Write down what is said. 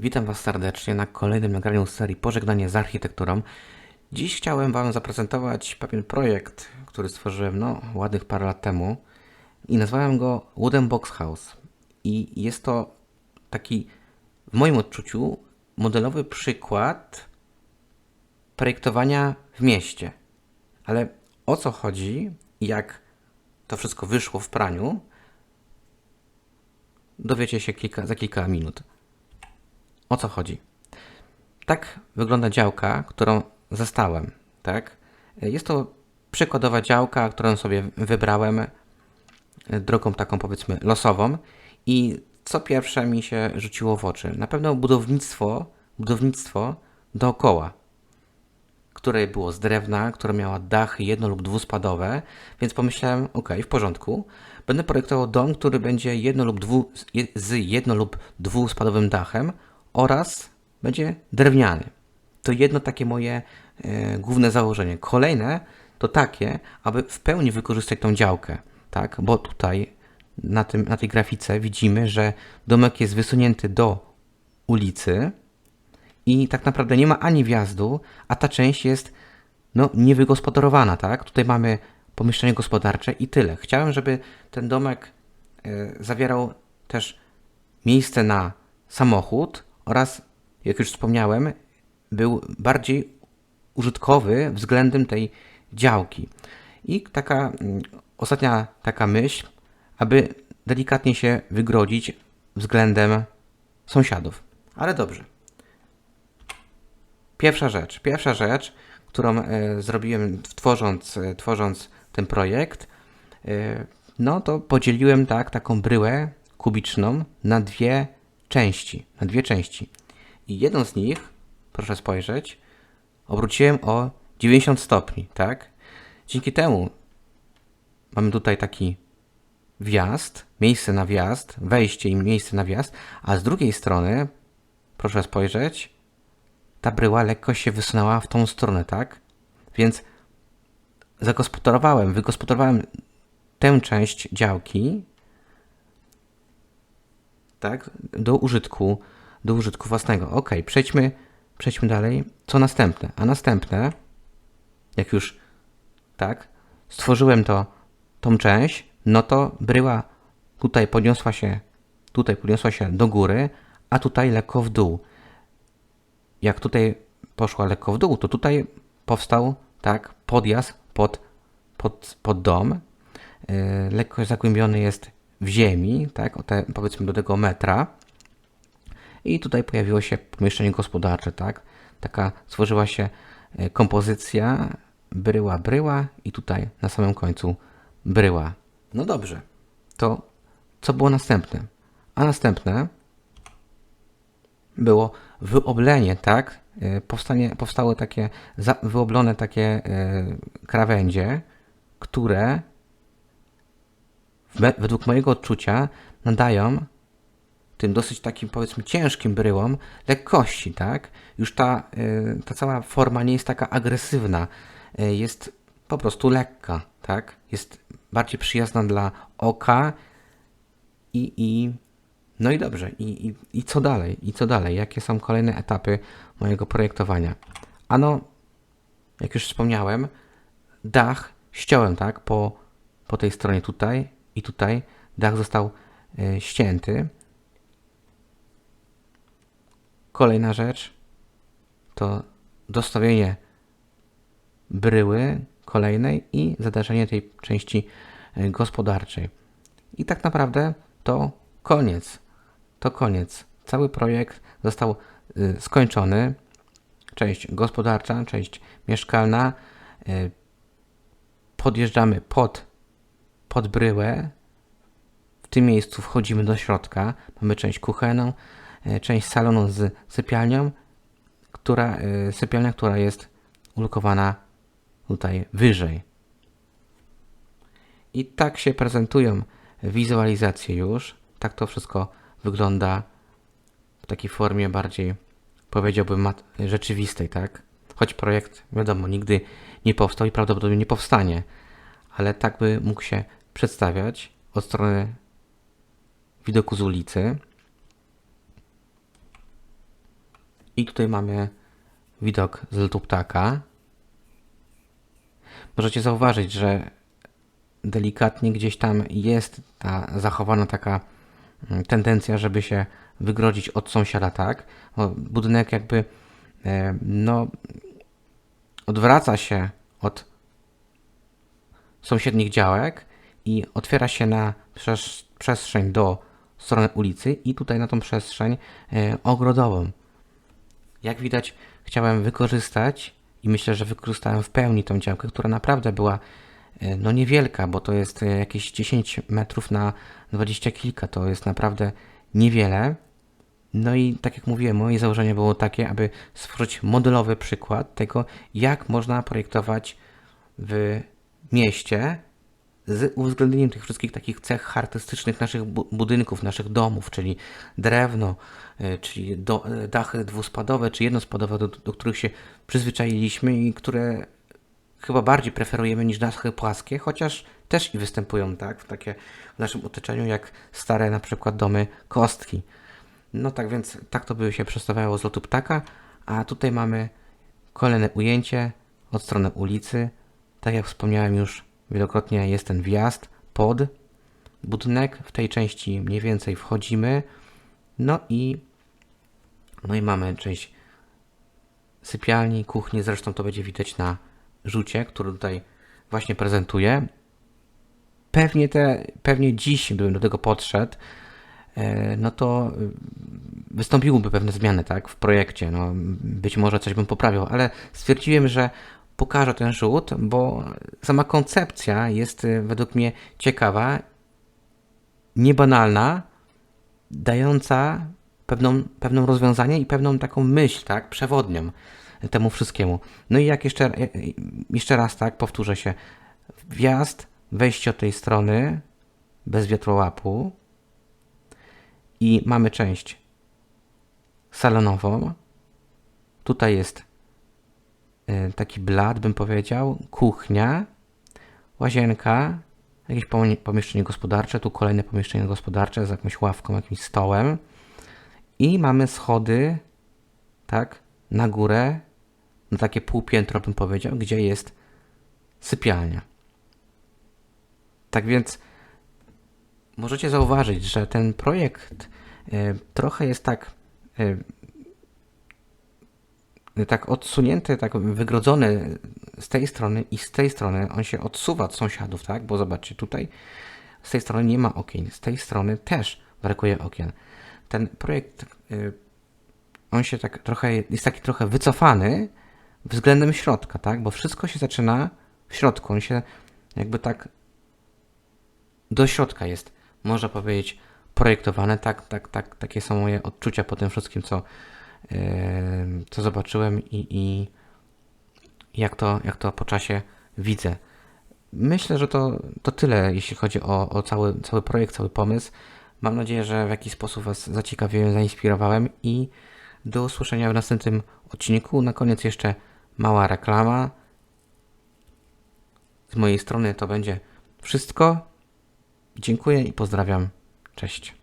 Witam Was serdecznie na kolejnym nagraniu serii Pożegnanie z architekturą. Dziś chciałem Wam zaprezentować pewien projekt, który stworzyłem no, ładnych parę lat temu i nazwałem go Wooden Box House. I jest to taki, w moim odczuciu, modelowy przykład projektowania w mieście. Ale o co chodzi jak to wszystko wyszło w praniu, dowiecie się kilka, za kilka minut. O co chodzi? Tak wygląda działka, którą zastałem, tak? Jest to przykładowa działka, którą sobie wybrałem e, drogą taką powiedzmy losową i co pierwsze mi się rzuciło w oczy? Na pewno budownictwo, budownictwo dookoła, które było z drewna, które miała dachy jedno lub dwuspadowe, więc pomyślałem, ok, w porządku, będę projektował dom, który będzie jedno lub dwu, z jedno lub dwuspadowym dachem oraz będzie drewniany. To jedno takie moje e, główne założenie. Kolejne to takie, aby w pełni wykorzystać tą działkę, tak? Bo tutaj na, tym, na tej grafice widzimy, że domek jest wysunięty do ulicy i tak naprawdę nie ma ani wjazdu, a ta część jest no, niewygospodarowana, tak? Tutaj mamy pomieszczenie gospodarcze i tyle. Chciałem, żeby ten domek e, zawierał też miejsce na samochód oraz, jak już wspomniałem, był bardziej użytkowy względem tej działki. I taka mm, ostatnia taka myśl, aby delikatnie się wygrodzić względem sąsiadów. Ale dobrze. Pierwsza rzecz, pierwsza rzecz, którą e, zrobiłem tworząc, e, tworząc ten projekt, e, no to podzieliłem tak taką bryłę kubiczną na dwie części, na dwie części. I jedną z nich, proszę spojrzeć, obróciłem o 90 stopni, tak? Dzięki temu mamy tutaj taki wjazd, miejsce na wjazd, wejście i miejsce na wjazd, a z drugiej strony, proszę spojrzeć, ta bryła lekko się wysunęła w tą stronę, tak? Więc zagospodarowałem, wygospodarowałem tę część działki, tak, do użytku, do użytku własnego. Ok, przejdźmy, przejdźmy dalej. Co następne? A następne, jak już tak, stworzyłem to, tą część, no to bryła tutaj podniosła się, tutaj podniosła się do góry, a tutaj lekko w dół. Jak tutaj poszła lekko w dół, to tutaj powstał tak podjazd pod, pod, pod dom. Yy, lekko zagłębiony jest w ziemi, tak, o te, powiedzmy do tego metra. I tutaj pojawiło się pomieszczenie gospodarcze, tak. Taka stworzyła się e, kompozycja bryła, bryła i tutaj na samym końcu bryła. No dobrze, to co było następne? A następne było wyoblenie, tak? E, powstanie, powstały takie wyoblone takie e, krawędzie, które według mojego odczucia nadają tym dosyć takim powiedzmy ciężkim bryłom lekkości, tak? Już ta, y, ta cała forma nie jest taka agresywna, y, jest po prostu lekka, tak? Jest bardziej przyjazna dla oka i, i no i dobrze, i, i, i co dalej? I co dalej? Jakie są kolejne etapy mojego projektowania? Ano, jak już wspomniałem, dach ściąłem, tak? Po, po tej stronie tutaj, i tutaj dach został e, ścięty. Kolejna rzecz to dostawienie bryły kolejnej i zadarzenie tej części e, gospodarczej. I tak naprawdę to koniec. To koniec. Cały projekt został e, skończony. Część gospodarcza, część mieszkalna. Podjeżdżamy pod pod bryłę. W tym miejscu wchodzimy do środka. Mamy część kuchenną, e, część salonu z sypialnią, która, e, sypialnia, która jest ulokowana tutaj wyżej. I tak się prezentują wizualizacje już. Tak to wszystko wygląda w takiej formie bardziej, powiedziałbym, rzeczywistej, tak? Choć projekt, wiadomo, nigdy nie powstał i prawdopodobnie nie powstanie, ale tak by mógł się przedstawiać od strony widoku z ulicy. I tutaj mamy widok z lotu ptaka. Możecie zauważyć, że delikatnie gdzieś tam jest ta zachowana taka mm, tendencja, żeby się wygrodzić od sąsiada, tak? Bo budynek jakby e, no odwraca się od sąsiednich działek i otwiera się na przestrzeń do strony ulicy i tutaj na tą przestrzeń e, ogrodową. Jak widać, chciałem wykorzystać i myślę, że wykorzystałem w pełni tą działkę, która naprawdę była e, no niewielka, bo to jest e, jakieś 10 metrów na 20 kilka, to jest naprawdę niewiele. No i tak jak mówiłem, moje założenie było takie, aby stworzyć modelowy przykład tego, jak można projektować w mieście z uwzględnieniem tych wszystkich takich cech charakterystycznych naszych bu- budynków, naszych domów, czyli drewno, y, czyli do, y, dachy dwuspadowe czy jednospadowe, do, do których się przyzwyczailiśmy i które chyba bardziej preferujemy niż dachy płaskie, chociaż też i występują tak w takie w naszym otoczeniu jak stare na przykład domy kostki. No tak więc tak to by się przedstawiało z lotu ptaka, a tutaj mamy kolejne ujęcie od strony ulicy. Tak jak wspomniałem już wielokrotnie jest ten wjazd pod budynek. W tej części mniej więcej wchodzimy. No i no i mamy część sypialni, kuchni. Zresztą to będzie widać na rzucie, który tutaj właśnie prezentuję. Pewnie, te, pewnie dziś, gdybym do tego podszedł, e, no to y, wystąpiłyby pewne zmiany tak, w projekcie. No, być może coś bym poprawił, ale stwierdziłem, że pokażę ten rzut, bo sama koncepcja jest y, według mnie ciekawa, niebanalna, dająca pewną, pewną rozwiązanie i pewną taką myśl, tak, przewodnią temu wszystkiemu. No i jak jeszcze, jeszcze raz, tak, powtórzę się, wjazd, wejście od tej strony, bez wiatrołapu i mamy część salonową. Tutaj jest taki blat, bym powiedział, kuchnia, łazienka, jakieś pomie- pomieszczenie gospodarcze, tu kolejne pomieszczenie gospodarcze z jakąś ławką, jakimś stołem. I mamy schody, tak, na górę, na takie półpiętro bym powiedział, gdzie jest sypialnia. Tak więc możecie zauważyć, że ten projekt e, trochę jest tak e, tak odsunięty, tak wygrodzony z tej strony i z tej strony on się odsuwa od sąsiadów, tak? Bo zobaczcie, tutaj z tej strony nie ma okien, z tej strony też brakuje okien. Ten projekt, y, on się tak trochę, jest taki trochę wycofany względem środka, tak? Bo wszystko się zaczyna w środku, on się jakby tak do środka jest, można powiedzieć, projektowane. Tak, tak, tak, takie są moje odczucia po tym wszystkim, co, co zobaczyłem i, i jak, to, jak to po czasie widzę. Myślę, że to, to tyle, jeśli chodzi o, o cały, cały projekt, cały pomysł. Mam nadzieję, że w jakiś sposób Was zaciekawiłem, zainspirowałem i do usłyszenia w następnym odcinku. Na koniec jeszcze mała reklama. Z mojej strony to będzie wszystko. Dziękuję i pozdrawiam. Cześć.